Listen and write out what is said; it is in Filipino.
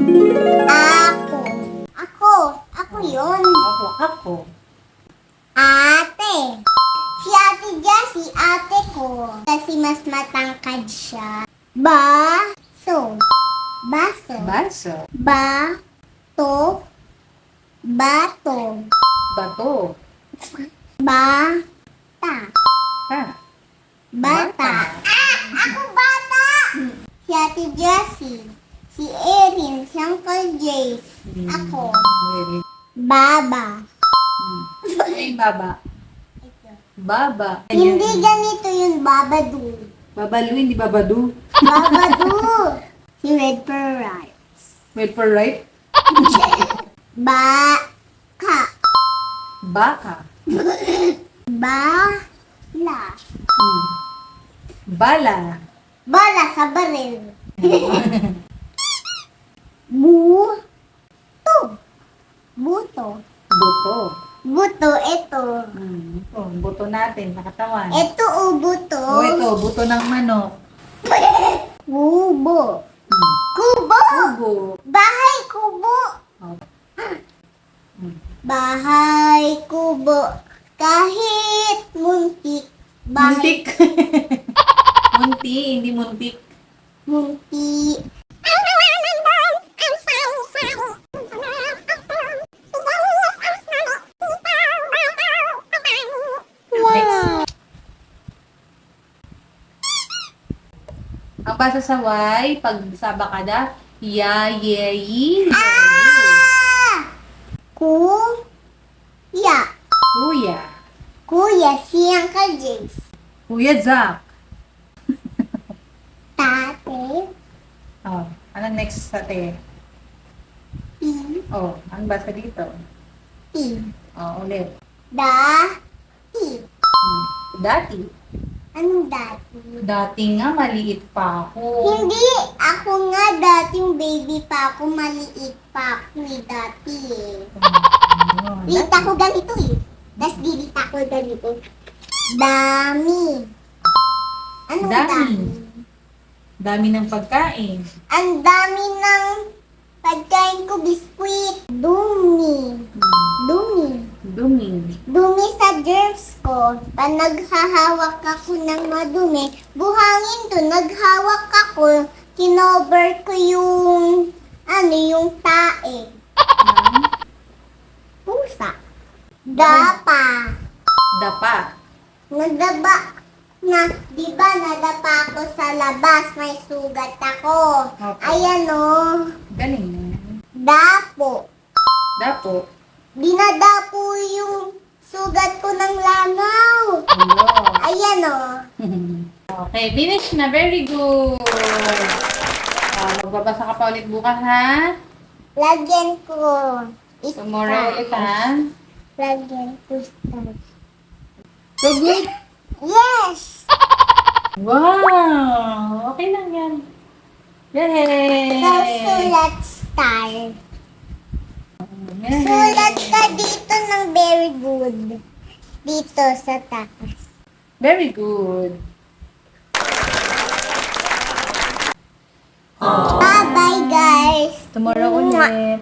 Ako. Ako. Ako yun. Ako, ako. Ate. Si ate Jessie, ate ko. Kasi mas matangkad siya. Baso. Baso. Baso. Ba. To. Bato. Bato. Ba. Ta. Ha. Bata. Ah! Ako bata! Si ate Jessie. Si Erin. Si Uncle Jace. Ako. Baba. Hmm. Ay, baba. Baba. Hindi ganito yung babadu. Babalu, hindi babadu. Babadu. si Red Pearl Wait for right. Ba. Ka. Baka. Ba. La. Hmm. Bala. Bala sa baril. Bu. To. Buto. Buto. Buto, ito. Hmm. Ito, buto natin, nakatawan. Ito o buto. Oh, ito, buto ng manok. Kubo. Hmm. Kubo. Kubo. Bahay kubo. Oh. Hmm. Bahay kubo. Kahit muntik. Bahay Muntik. Munti, hindi muntik. muntik. Ang basa sa Y, pag sa bakada, ya, ye, yi, Ah! Ku. Ya. Kuya. Kuya, si Uncle James. Kuya Zack. Tate. Oh, anong next sa te? Pi. Oh, ang basa dito. Pi. Oh, ulit. Da. Ti. Hmm. Dati. Anong dati? Dati nga maliit pa ako. Hindi. Ako nga dating baby pa ako. Maliit pa ako eh, dati eh. Hmm. Lita ko ganito eh. Tapos dilita ko ganito. Dami. Anong Dami. dami? Dami ng pagkain. Ang dami ng ko. Pag naghahawak ako ng madumi, buhangin to, naghawak ako, kinover ko yung, ano, yung tae. Hmm. Pusa. Dapa. Dapa. Nadaba na, di ba nadapa ako sa labas, may sugat ako. Okay. Ayan o, Galing na. dapo. Dapo. Dinadapo yung sugat ko ng langaw. Hello. Ayan o. okay, finish na. Very good. Uh, magbabasa ka pa ulit bukas, ha? Lagyan ko. Tomorrow ulit, ha? Lagyan ko star. So good. Yes! Wow! Okay lang yan. Yay! So, sulat star. Yay! Sulat ka dito ng very good. Dito sa taas. Very good. Bye-bye, guys. Tomorrow ulit.